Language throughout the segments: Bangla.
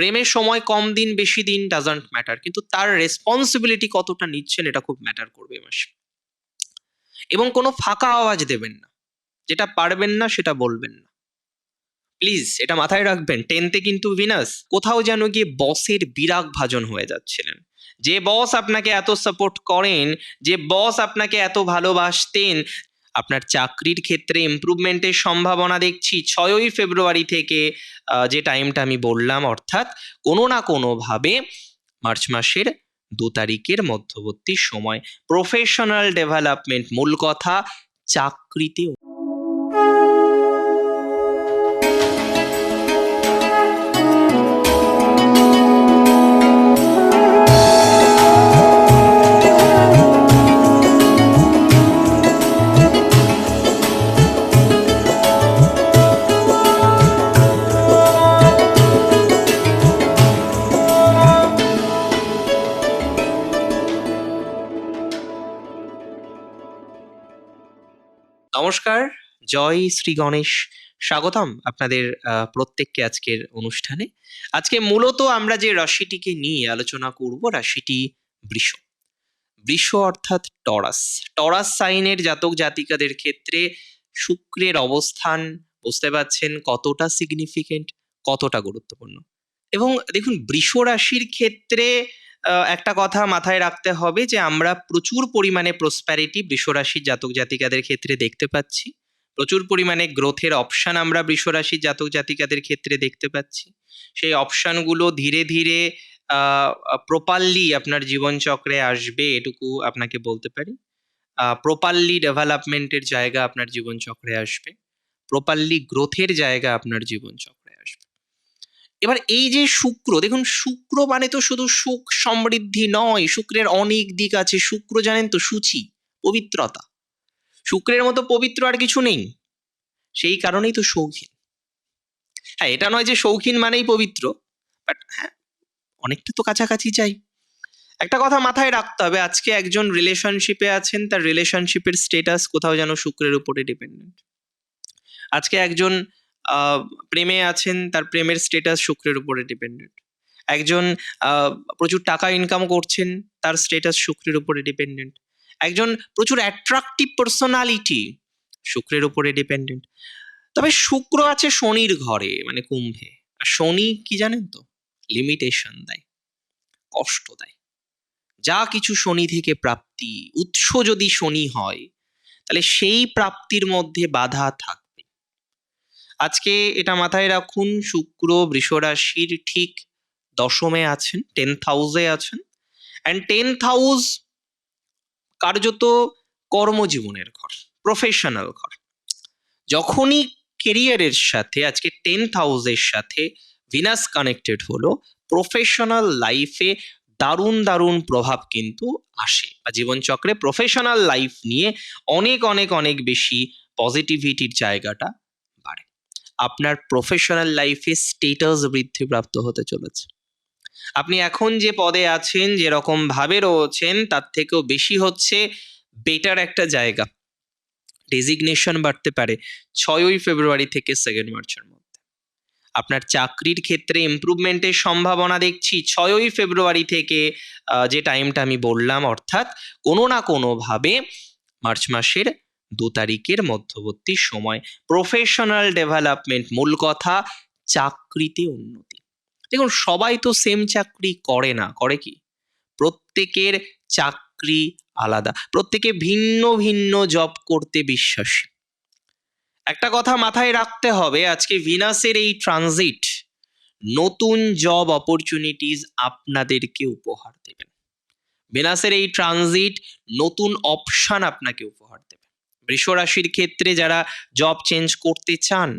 প্রেমের সময় কম দিন, বেশি দিন ডাজন্ট ম্যাটার কিন্তু তার রেসপন্সিবিলিটি কতটা নিচ্ছেন এটা খুব ম্যাটার করবে মাসে। এবং কোনো ফাঁকা আওয়াজ দেবেন না। যেটা পারবেন না, সেটা বলবেন না। প্লিজ এটা মাথায় রাখবেন টেনতে কিন্তু ভিনাস কোথাও যেন গিয়ে বসের বিরাগ ভাজন হয়ে যাচ্ছিলেন। যে বস আপনাকে এত সাপোর্ট করেন, যে বস আপনাকে এত ভালোবাসতেন আপনার চাকরির ক্ষেত্রে ইম্প্রুভমেন্টের সম্ভাবনা দেখছি। ছয়ই ফেব্রুয়ারি থেকে যে টাইমটা আমি বললাম, অর্থাৎ কোনো না কোনোভাবে মার্চ মাসের দু তারিখের মধ্যবর্তী সময়। প্রফেশনাল ডেভেলপমেন্ট মূল কথা চাকরিতে নমস্কার, জয় শ্রী গণেশ। স্বাগতম আপনাদের প্রত্যেককে আজকের অনুষ্ঠানে। আজকে মূলত আমরা যে রাশিটিকে নিয়ে আলোচনা করব রাশিটি বৃষ। বৃষ অর্থাৎ টরাস। টরাস সাইনের জাতক জাতিকাদের ক্ষেত্রে শুক্রের অবস্থান বুঝতে পারছেন কতটা সিগনিফিকেন্ট কতটা গুরুত্বপূর্ণ। এবং দেখুন, বৃষ রাশির ক্ষেত্রে একটা কথা মাথায় রাখতে হবে যে, আমরা প্রচুর পরিমাণে প্রসপ্যারিটি বৃষরাশির জাতক জাতিকাদের ক্ষেত্রে দেখতে পাচ্ছি। প্রচুর পরিমাণে গ্রোথের অপশান আমরা বৃষরাশির জাতক জাতিকাদের ক্ষেত্রে দেখতে পাচ্ছি। সেই অপশানগুলো ধীরে ধীরে প্রপারলি আপনার জীবনচক্রে আসবে এটুকু আপনাকে বলতে পারি। প্রপারলি ডেভেলপমেন্টের জায়গা আপনার জীবনচক্রে আসবে। প্রপারলি গ্রোথের জায়গা আপনার জীবনচক্রে এবার এই যে শুক্র, দেখুন শুক্র মানে তো শুধু সুখ সমৃদ্ধি নয়, শুক্রের অনেক দিক আছে। শুক্র জানেন তো সূচি, পবিত্রতা। শুক্রের মতো পবিত্র আর কিছু নেই, সেই কারণেই তো শৌখিন। হ্যাঁ এটা নয় যে শৌখিন মানেই পবিত্র বাট হ্যাঁ অনেকটা তো কাছাকাছি চাই একটা কথা মাথায় রাখতে হবে, আজকে একজন রিলেশনশিপে আছেন, তার রিলেশনশিপের স্টেটাস কোথাও যেন শুক্রের উপরে ডিপেন্ডেন্ট আজকে একজন প্রেমে আছেন, তার প্রেমের স্টেটাস শুক্রের উপরে ডিপেন্ডেন্ট একজন প্রচুর টাকা ইনকাম করছেন, তার স্টেটাস শুক্রের উপরে ডিপেন্ডেন্ট একজন প্রচুর অ্যাট্রাকটিভ পার্সোনালিটি শুক্রের উপরে ডিপেন্ডেন্ট তবে শুক্র আছে শনির ঘরে মানে কুম্ভে। আর শনি কি জানেন তো? লিমিটেশন দেয়, কষ্ট দেয়। যা কিছু শনি থেকে প্রাপ্তি, উৎস যদি শনি হয়, তাহলে সেই প্রাপ্তির মধ্যে বাধা থাকবে আজকে এটা মাথায় রাখুন, শুক্র বৃষরাশির ঠিক দশমে আছেন টেন্থ হাউসে আছেন অ্যান্ড টেন্থ হাউস কার্যত কর্মজীবনের ঘর প্রফেশনাল ঘর। যখনই কেরিয়ারের সাথে, আজকে টেন্থ হাউসের সাথে ভিনাস কানেক্টেড হলো প্রফেশনাল লাইফে দারুণ দারুণ প্রভাব কিন্তু আসে। বা জীবনচক্রে প্রফেশনাল লাইফ নিয়ে অনেক অনেক অনেক বেশি পজিটিভিটির জায়গাটা আপনার প্রফেশনাল লাইফে স্টেটাস বৃদ্ধিপ্রাপ্ত হতে চলেছে। আপনি এখন যে পদে আছেন যেরকম ভাবে রয়েছেন, তার থেকেও বেশি হচ্ছে বেটার একটা জায়গা। ডেজিগনেশন বাড়তে পারে ছয়ই ফেব্রুয়ারি থেকে সেকেন্ড মার্চের মধ্যে। আপনার চাকরির ক্ষেত্রে ইমপ্রুভমেন্টের সম্ভাবনা দেখছি ছয়ই ফেব্রুয়ারি থেকে যে টাইমটা আমি বললাম, অর্থাৎ কোনো না কোনোভাবে মার্চ মাসের দু তারিখের মধ্যবর্তী সময় প্রফেশনাল ডেভেলপমেন্ট মূল কথা, চাকরিতে উন্নতি। দেখুন, সবাই তো সেম চাকরি করে না, করে কি? প্রত্যেকের চাকরি আলাদা, প্রত্যেকে ভিন্ন ভিন্ন জব করতে বিশ্বাসী। একটা কথা মাথায় রাখতে হবে, আজকে ভিনাসের এই ট্রানজিট নতুন জব অপরচুনিটিস আপনাদেরকে উপহার দেবেন ভিনাসের এই ট্রানজিট নতুন অপশন আপনাকে উপহার দেবে। বৃষ রাশির ক্ষেত্রে যারা জব চেঞ্জ করতে চান,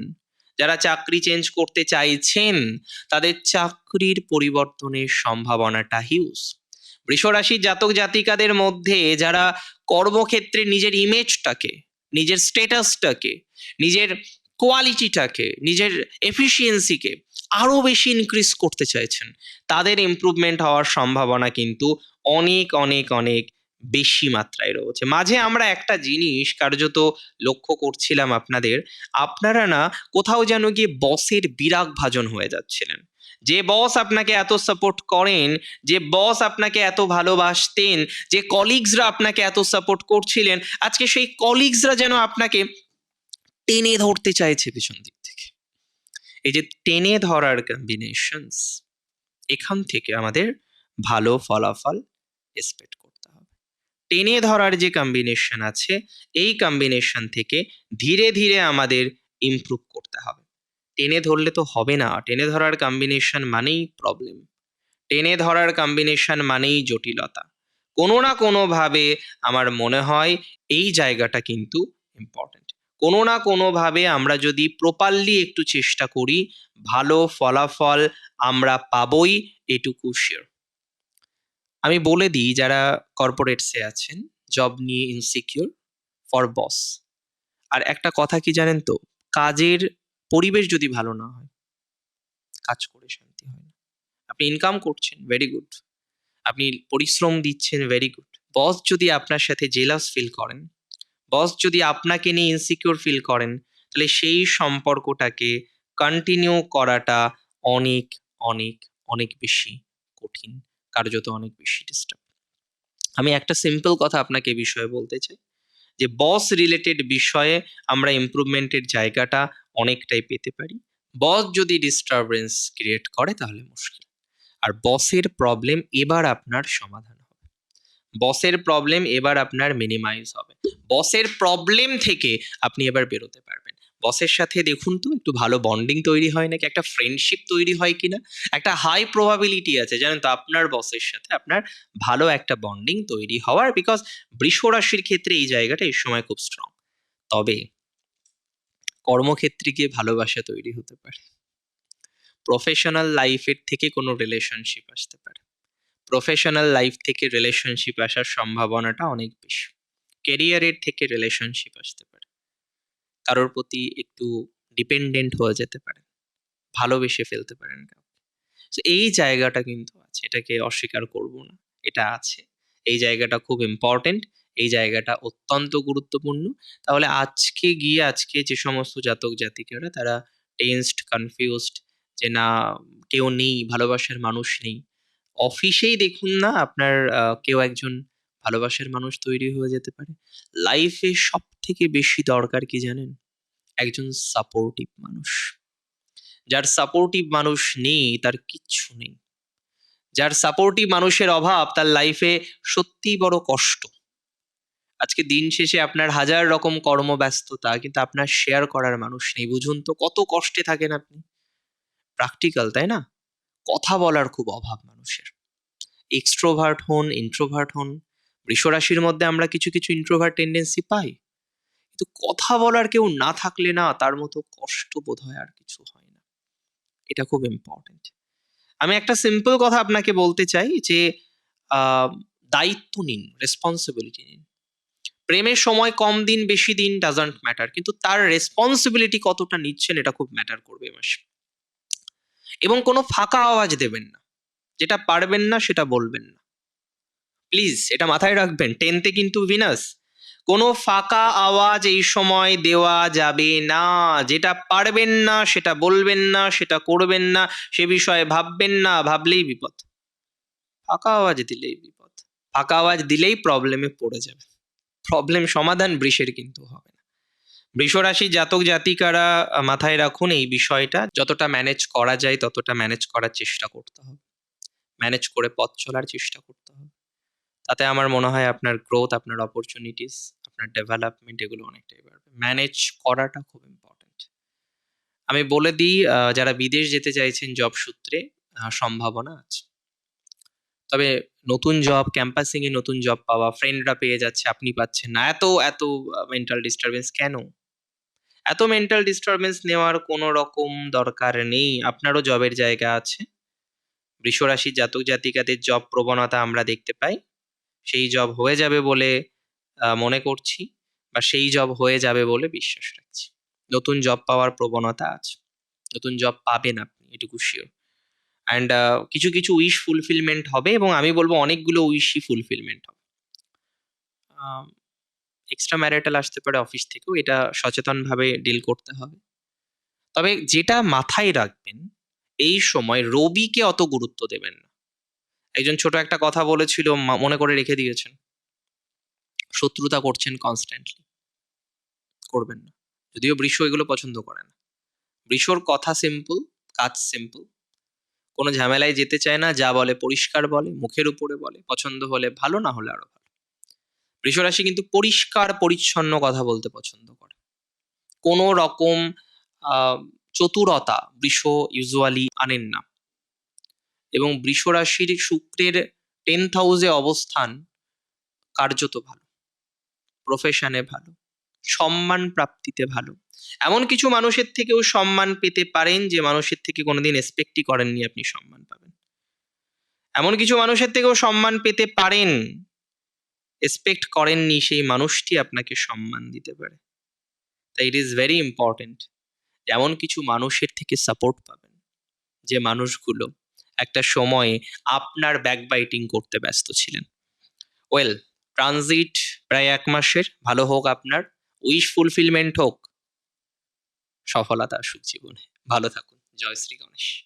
যারা চাকরি চেঞ্জ করতে চাইছেন, তাদের চাকরির পরিবর্তনের সম্ভাবনাটা হিউজ বৃষ রাশির জাতক জাতিকাদের মধ্যে যারা কর্মক্ষেত্রে নিজের ইমেজটাকে নিজের স্টেটাসটাকে নিজের কোয়ালিটিটাকে নিজের এফিসিয়েন্সিকে আরও বেশি ইনক্রিজ করতে চাইছেন, তাদের ইমপ্রুভমেন্ট হওয়ার সম্ভাবনা কিন্তু অনেক অনেক অনেক বেশি মাত্রায় রয়েছে। মাঝে আমরা একটা জিনিস কার্যত লক্ষ্য করছিলাম আপনাদের, আপনারা না কোথাও যেন গিয়ে বসের বিরাগ ভাজন হয়ে যাচ্ছিলেন। যে বস আপনাকে এত সাপোর্ট করেন, যে বস আপনাকে এত ভালোবাসতেন, যে কলিগসরা আপনাকে এত সাপোর্ট করছিলেন, আজকে সেই কলিগসরা যেন আপনাকে টেনে ধরতে চাইছে পিছন দিক থেকে। এই যে টেনে ধরার কম্বিনেশনস এখান থেকে আমাদের ভালো ফলাফল এক্সপেক্ট টেনে ধরার যে কম্বিনেশন আছে, এই কম্বিনেশন থেকে ধীরে ধীরে আমাদের ইমপ্রুভ করতে হবে। টেনে ধরলে তো হবে না, টেনে ধরার কম্বিনেশন মানেই প্রবলেম টেনে ধরার কম্বিনেশন মানেই জটিলতা। কোনো না কোনোভাবে আমার মনে হয় এই জায়গাটা কিন্তু ইম্পর্ট্যান্ট কোনো না কোনোভাবে আমরা যদি প্রপারলি একটু চেষ্টা করি, ভালো ফলাফল আমরা পাবই, এটুকু শিওর আমি বলে দিই যারা কর্পোরেটসে আছেন জব নিয়ে ইনসিকিউর ফর বস আর একটা কথা কি জানেন তো? কাজের পরিবেশ যদি ভালো না হয়, কাজ করে শান্তি হয় না। আপনি ইনকাম করছেন ভেরি গুড আপনি পরিশ্রম দিচ্ছেন ভেরি গুড বস যদি আপনার সাথে জেলাস ফিল করেন বস যদি আপনাকে নিয়ে ইনসিকিউর ফিল করেন, তাহলে সেই সম্পর্কটাকে কন্টিনিউ করাটা অনেক অনেক অনেক বেশি কঠিন। কার্যত অনেক বেশি ডিস্টার্ব আমি একটা সিম্পল কথা আপনাকে বিষয়ে বলতে চাই, যে বস রিলেটেড বিষয়ে আমরা ইমপ্রুভমেন্টের জায়গাটা অনেকটাই পেতে পারি। বস যদি ডিস্টারবেন্স ক্রিয়েট করে তাহলে মুশকিল। আর বসের প্রবলেম এবার আপনার সমাধান হবে। বসের প্রবলেম এবার আপনার মিনিমাইজ হবে। বসের প্রবলেম থেকে আপনি এবার বেরোতে পারবেন। বসের সাথে দেখুন তো, একটু ভালো বন্ডিং তৈরি হয় নাকি? একটা ফ্রেন্ডশিপ তৈরি হয় কিনা? একটা হাই প্রবাবিলিটি আছে, জানেন তো, আপনার বসের সাথে আপনার ভালো একটা বন্ডিং তৈরি হওয়ার বিকজ বৃষ রাশির ক্ষেত্রে এই জায়গাটা এই সময় খুব স্ট্রং তবে কর্মক্ষেত্রে গিয়ে ভালোবাসা তৈরি হতে পারে। প্রফেশনাল লাইফের থেকে কোনো রিলেশনশিপ আসতে পারে। প্রফেশনাল লাইফ থেকে রিলেশনশিপ আসার সম্ভাবনাটা অনেক বেশি। কেরিয়ারের থেকে রিলেশনশিপ আসতে পারে। কারোর প্রতি একটু ডিপেন্ডেন্ট হয়ে যেতে পারেন, ভালোবেসে ফেলতে পারেন কাউকে। তো এই জায়গাটা কিন্তু আছে, এটাকে অস্বীকার করব না, এটা আছে। এই জায়গাটা খুব ইম্পর্টেন্ট এই জায়গাটা অত্যন্ত গুরুত্বপূর্ণ। তাহলে আজকে গিয়ে, আজকে যে সমস্ত জাতক জাতিকারা, তারা টেন্সড কনফিউজড যে না, কেউ নেই, ভালোবাসার মানুষ নেই অফিসেই দেখুন না, আপনার কেউ একজন ভালোবাসার মানুষ তৈরি হয়ে যেতে পারে। লাইফে সব থেকে বেশি দরকার কি জানেন? একজন সাপোর্টিভ মানুষ। যার সাপোর্টিভ মানুষ নেই, তার কিচ্ছু নেই। যার সাপোর্টিভ মানুষের অভাব, তার লাইফে সত্যিই বড় কষ্ট। আজকে দিন শেষে আপনার হাজার রকম কর্মব্যস্ততা, কিন্তু আপনার শেয়ার করার মানুষ নেই। বুঝুন তো, কত কষ্টে থাকেন আপনি? প্র্যাকটিক্যাল তাই না? কথা বলার খুব অভাব মানুষের। এক্সট্রোভার্ট হন ইন্ট্রোভার্ট হন বৃষরাশির মধ্যে আমরা কিছু কিছু ইন্ট্রোভার টেন্ডেন্সি পাই। কিন্তু কথা বলার কেউ না থাকলে না তার মতো কষ্ট বোধ হয় আর কিছু হয় না। এটা খুব ইম্পর্টেন্ট আমি একটা সিম্পল কথা আপনাকে বলতে চাই যে দায়িত্ব নিন রেসপন্সিবিলিটি নিন। প্রেমের সময় কম দিন, বেশি দিন ডাজন্ট ম্যাটার কিন্তু তার রেসপন্সিবিলিটি কতটা নিচ্ছেন এটা খুব ম্যাটার করবে মাসে। এবং কোনো ফাঁকা আওয়াজ দেবেন না। যেটা পারবেন না, সেটা বলবেন না। প্লিজ এটা মাথায় রাখবেন টেনতে কিন্তু ভিনাস কোনো ফাঁকা আওয়াজ এই সময় দেওয়া যাবে না। যেটা পারবেন না, সেটা বলবেন না, সেটা করবেন না, সে বিষয়ে ভাববেন না, ভাবলেই বিপদ। ফাঁকা আওয়াজ দিলেই বিপদ। ফাঁকা আওয়াজ দিলেই প্রবলেমে পড়ে যাবে। প্রবলেম সমাধান বৃষের কিন্তু হবে না। বৃষরাশি জাতক জাতিকারা, মাথায় রাখুন এই বিষয়টা, যতটা ম্যানেজ করা যায়, ততটা ম্যানেজ করার চেষ্টা করতে হবে। ম্যানেজ করে পথ চলার চেষ্টা করতে হবে। তাতে আমার মনে হয় আপনার গ্রোথ আপনার অপরচুনিটিস আপনার ডেভেলপমেন্ট এগুলো অনেকটাই বাড়বে। ম্যানেজ করাটা খুব ইম্পর্টেন্ট আমি বলে দিই যারা বিদেশ যেতে চাইছেন জব সূত্রে সম্ভাবনা আছে। তবে নতুন জব ক্যাম্পাসিংয়ে নতুন জব পাওয়া ফ্রেন্ডরা পেয়ে যাচ্ছে, আপনি পাচ্ছেন না। এত এত মেন্টাল ডিস্টারবেন্স কেন? এত মেন্টাল ডিস্টারবেন্স নেওয়ার কোনো রকম দরকার নেই। আপনারও জবের জায়গা আছে। বৃষরাশি জাতক জাতিকাদের জব প্রবণতা আমরা দেখতে পাই। সেই জব হয়ে যাবে বলে মনে করছি বা সেই জব হয়ে যাবে বলে বিশ্বাস রাখছি। নতুন জব পাওয়ার প্রবণতা আছে। নতুন জব পাবেন আপনি, এটুকু শিওর অ্যান্ড কিছু কিছু উইশ ফুলফিলমেন্ট হবে এবং আমি বলব অনেকগুলো উইশই ফুলফিলমেন্ট হবে। এক্সট্রা ম্যারিটাল আসতে পারে অফিস থেকেও, এটা সচেতনভাবে ডিল করতে হবে। তবে যেটা মাথায় রাখবেন, এই সময় রবিকে অত গুরুত্ব দেবেন না। একজন ছোট একটা কথা বলেছিল মনে করে রেখে দিয়েছেন। শত্রুতা করছেন কনস্ট্যান্টলি করবেন না। যদিও বৃষ এগুলো পছন্দ করে না। বৃষর কথা সিম্পল কাজ সিম্পল কোনো ঝামেলায় যেতে চায় না, যা বলে পরিষ্কার বলে, মুখের উপরে বলে, পছন্দ হলে ভালো, না হলে আরও ভালো। বৃষ রাশি কিন্তু পরিষ্কার, পরিচ্ছন্ন কথা বলতে পছন্দ করে। কোনো রকম চতুরতা বৃষ ইউজুয়ালি আনেন না। এবং বৃষ রাশির শুক্রের টেন্থ হাউসে অবস্থান কার্যত ভালো প্রফেশনে ভালো, সম্মান প্রাপ্তিতে ভালো। এমন কিছু মানুষের থেকেও সম্মান পেতে পারেন যে মানুষের থেকে কোনোদিন এক্সপেক্টই করেননি আপনি সম্মান পাবেন। এমন কিছু মানুষের থেকেও সম্মান পেতে পারেন এক্সপেক্ট করেননি সেই মানুষটি আপনাকে সম্মান দিতে পারে। তাই ইট ইজ ভেরি ইম্পর্টেন্ট এমন কিছু মানুষের থেকে সাপোর্ট পাবেন, যে মানুষগুলো একটা সময়ে আপনার ব্যাকবাইটিং করতে ব্যস্ত ছিলেন। ওয়েল ট্রানজিট প্রায় এক মাসের, ভালো হোক আপনার উইশ ফুলফিলমেন্ট হোক। সফলতা আসুক জীবনে। ভালো থাকুন। জয় শ্রী গণেশ।